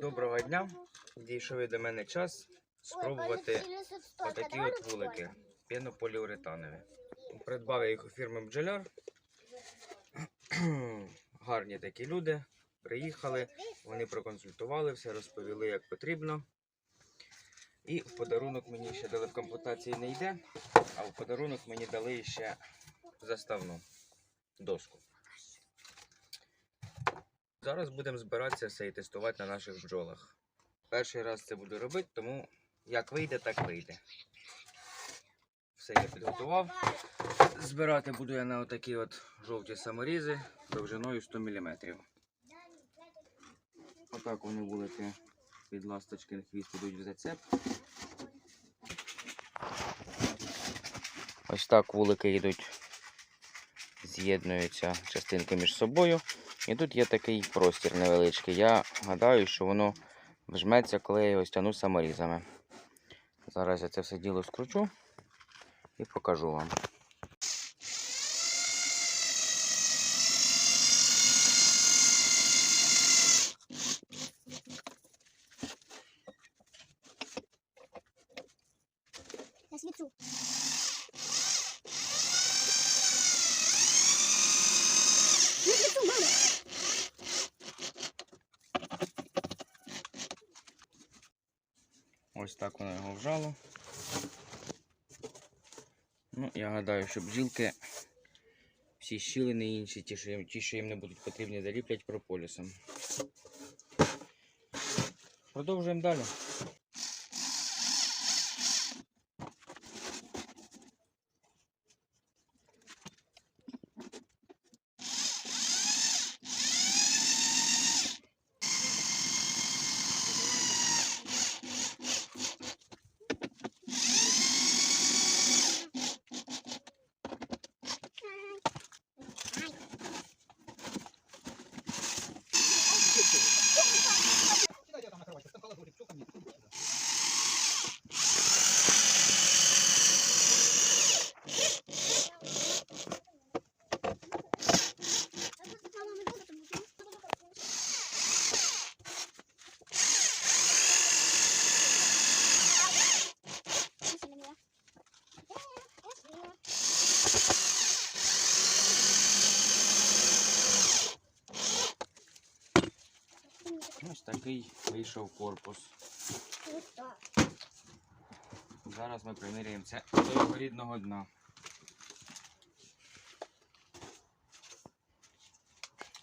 Доброго дня. Дійшов до мене час спробувати отакі от вулики пінополіуретанові. Придбав я їх у фірми Бджоляр. Гарні такі люди. Приїхали, вони проконсультували, все розповіли, як потрібно. І в подарунок мені ще дали в комплектації не йде, а в подарунок мені дали ще заставну доску. Зараз будемо збиратися все і тестувати на наших бджолах. Перший раз це буду робити, тому як вийде, так вийде. Все я підготував. Збирати буду я на отакі от жовті саморізи довжиною 100 мм. Отак вони вулики під ласточкин хвіст ідуть в зацеп. Ось так вулики йдуть, з'єднуються частинки між собою. І тут є такий простір невеличкий. Я гадаю, що воно вжметься, коли я його стягну саморізами. Зараз я це все діло скручу і покажу вам. Ось так воно його вжало. Ну, я гадаю, що бджілки всі щілини інші, ті, що їм, ті, що їм не будуть потрібні, заліплять прополісом. Продовжуємо далі. Ось такий вийшов корпус. Зараз ми приміряємо це до його рідного дна.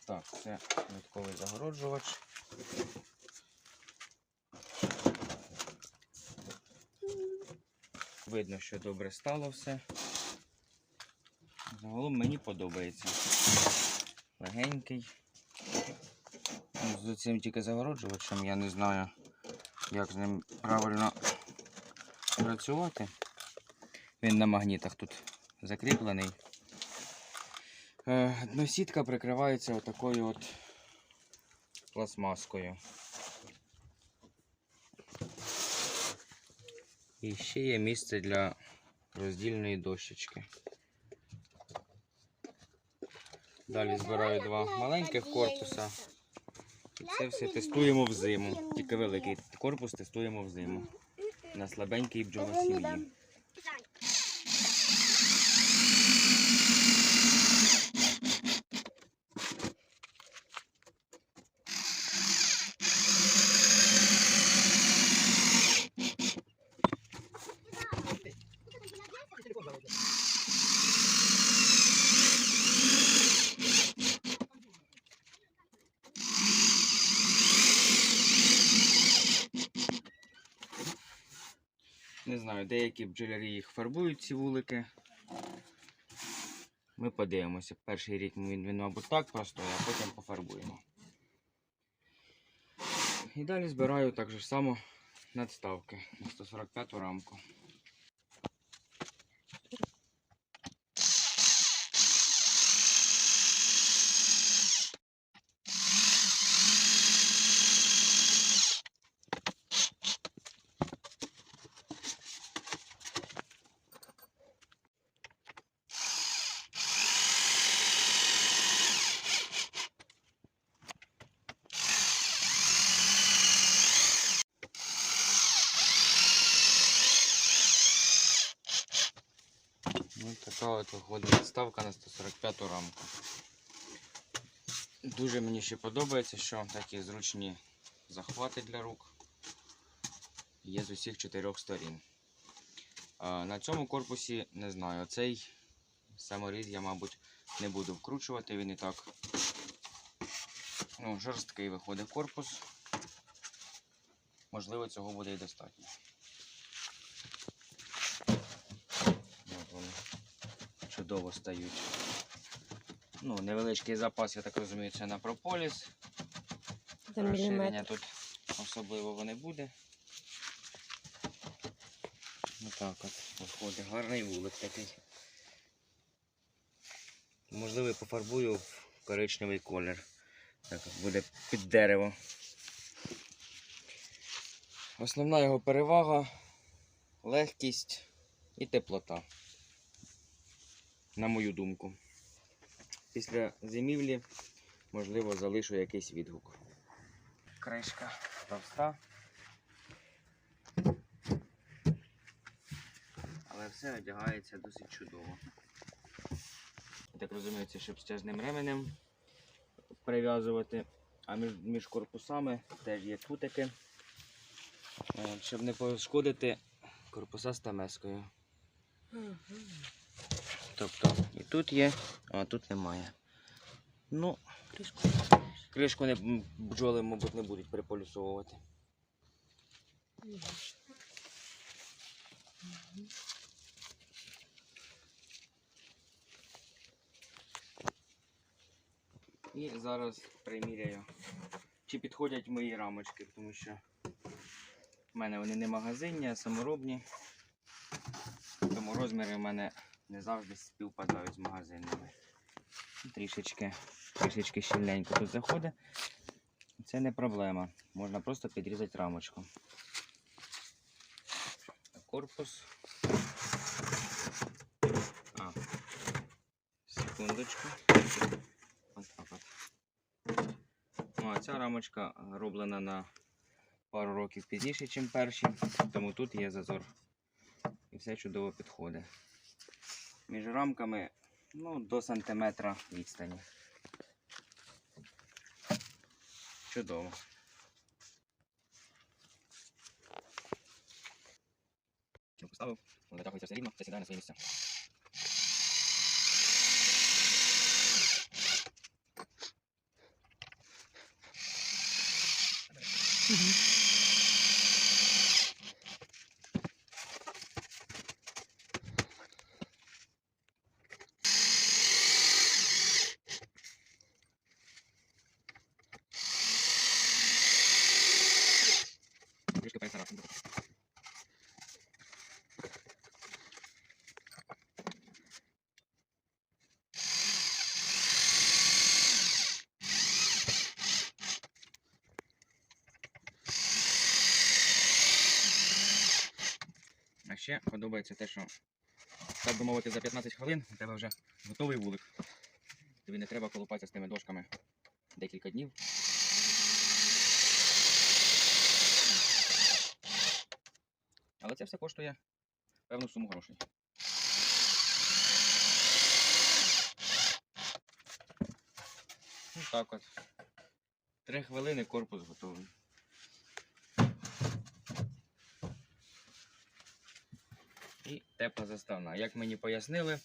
Так, це додатковий загороджувач. Видно, що добре стало все. Загалом мені подобається. Легенький. Ну, З цим тільки загороджувачем я не знаю, як з ним правильно працювати. Він на магнітах тут закріплений. Е, Дносітка прикривається отакою от пластмаскою. І ще є місце для роздільної дощечки. Далі збираю два маленьких корпуса. Це все тестуємо взиму. Тільки великий корпус тестуємо взиму. На слабенькій бджолосім'ї. Не знаю, деякі бджолярі їх фарбують, ці вулики. Ми подивимося. Перший рік він, він мабуть, так простой, а потім пофарбуємо. І далі збираю так же само надставки на 145 рамку. Така от виходить ставка на 145 рамку. Дуже мені ще подобається, що такі зручні захвати для рук є з усіх чотирьох сторін. А, На цьому корпусі не знаю, цей саморіз я, мабуть, не буду вкручувати, він і так ну, жорсткий виходить корпус. Можливо, цього буде і достатньо. От вони чудово стають. Ну, невеличкий запас, я так розумію, це на прополіс. Розширення тут особливо не буде. Ну так от, виходить, гарний вулик такий. Можливо, пофарбую в коричневий колір. Так буде під дерево. Основна його перевага легкість і теплота. На мою думку. Після зимівлі, можливо, залишу якийсь відгук. Кришка товста. Але все одягається досить чудово. Я так розумію, це щоб стяжним ременем прив'язувати. А між, між корпусами теж є кутики. Е, Щоб не пошкодити корпуса стамескою. Тобто і тут є, а тут немає. Ну, Кришку. кришку не, бджоли, мабуть, не будуть переполюсовувати. І зараз приміряю, чи підходять мої рамочки, тому що в мене вони не магазинні, а саморобні. Тому розміри в мене не завжди співпадають з магазинними. Трішечки, трішечки щільненько тут заходить. Це не проблема. Можна просто підрізати рамочку. Корпус. А, секундочку. Ось так от. Ну, а ця рамочка роблена на пару років пізніше, ніж перші, тому тут є зазор. І все чудово підходить. Між рамками ну, до сантиметра відстані. Чудово. Чим поставив, воно затягується все рівно, все сідає на своє місце. Трішки перестарався. А ще подобається те, що, так би мовити, за 15 хвилин у тебе вже готовий вулик. Тобі не треба колупатися з тими дошками декілька днів. Але це все коштує певну суму грошей. Ну так от. Три хвилини корпус готовий. І тепла заставна. Як мені пояснили,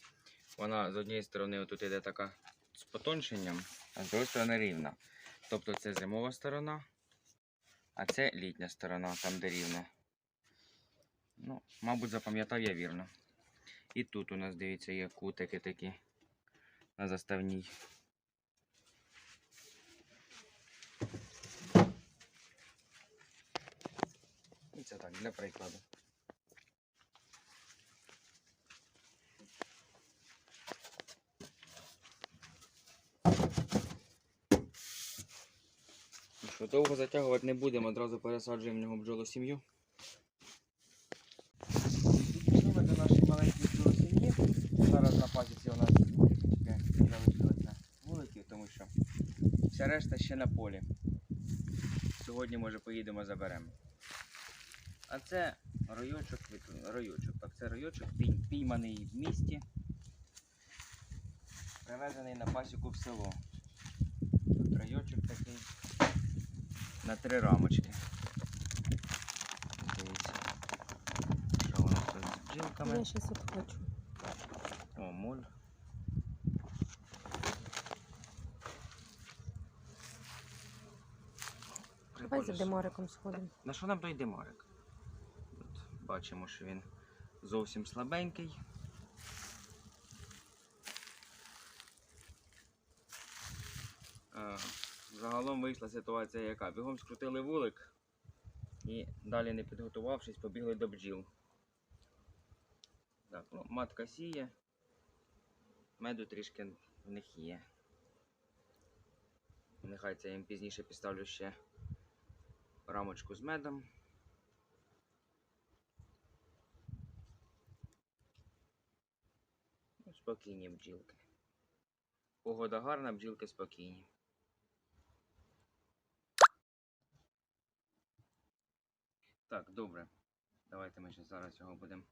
вона з однієї сторони отут іде така з потоншенням, а з другої сторони рівна. Тобто це зимова сторона, а це літня сторона, там де рівне. Ну, мабуть, запам'ятав я вірно. І тут у нас, дивіться, є кутики такі на заставній. І це так, для прикладу. Що, довго затягувати не будемо, одразу пересаджуємо в нього бджолу сім'ю. Підійшли ми до нашої маленької бджолосім'ї. Зараз на пасіці у нас залишилися вулики, тому що вся решта ще на полі. Сьогодні, може, поїдемо заберемо. А це ройочок, ройочок. Так, це ройочок пійманий в місті. Привезений на пасіку в село. Тут райочок такий на три рамочки. Дивіться. Що воно тут з бджілками? Я щас обхвачу. О, моль. Давай за демариком сходимо. На що нам той димарик? От, бачимо, що він зовсім слабенький. Загалом вийшла ситуація яка? Бігом скрутили вулик і далі не підготувавшись, побігли до бджіл. Так, ну, матка сіє, меду трішки в них є. Нехай це я їм пізніше підставлю ще рамочку з медом. Спокійні бджілки. Погода гарна, бджілки спокійні. Так, добре. Давайте ми ще зараз його будемо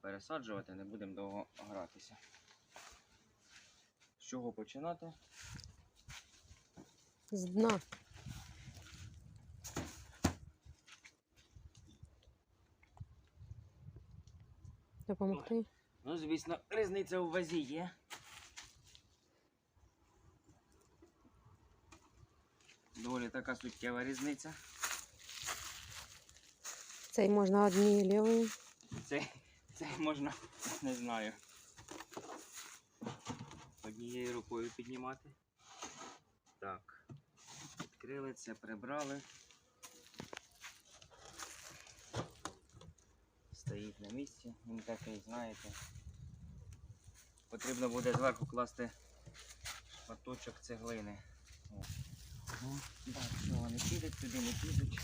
пересаджувати, не будемо довго гратися. З чого починати? З дна. Допомогти? Ну, звісно, різниця у вазі є. Доволі така суттєва різниця. Цей можна однією лівою. Це, це можна, не знаю. Однією рукою піднімати. Так. Відкрили це, прибрали. Стоїть на місці. Він такий, знаєте. Потрібно буде зверху класти шматочок цеглини. Так, що вони підуть, туди не підуть.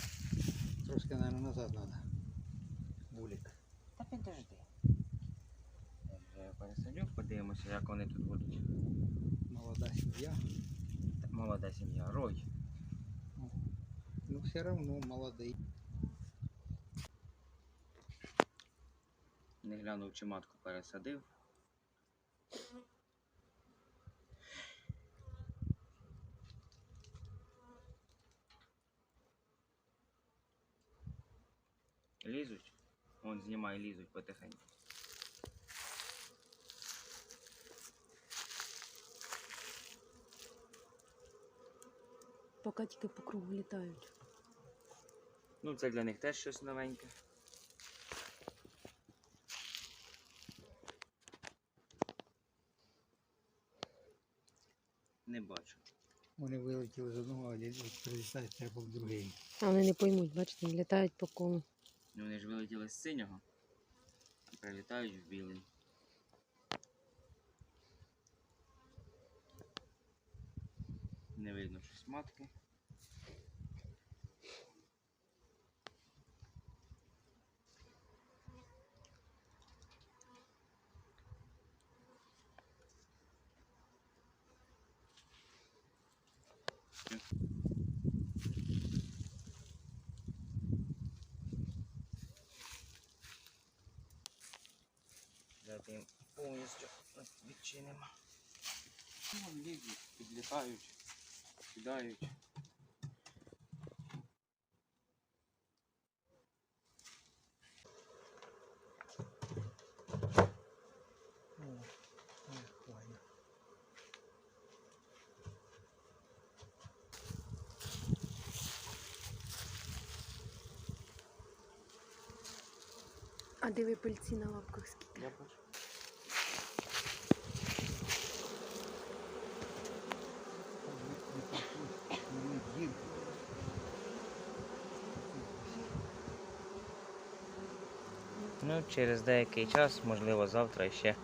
Трошки, наверное, назад надо. Булик. Та підожди. Я вже пересадю, подивимося, як вони тут будуть. Молода семья. Та- Молода сім'я, рой. Ну, все равно молодые. Не глянув, чи матку пересадив. Лізуть? Вон знімай, лізуть потихеньку. Поки тільки по кругу літають. Ну, це для них теж щось новеньке. Не бачу. Вони вилетіли з одного, а лі- прилітати треба в другий. А вони не поймуть, бачите, літають по колу. Ну, вони ж вилетіли з синього, і прилітають в білий. Не видно щось матки. Давайте їм повністю відчинимо. Ну, лізуть, підлітають, кидають. О, нормально. А диви пильці на лапках скільки. Я бачу. Ну, через деякий час, можливо, завтра ще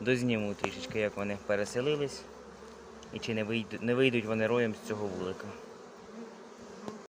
дозніму трішечки, як вони переселились і чи не вийдуть, не вийдуть вони роєм з цього вулика.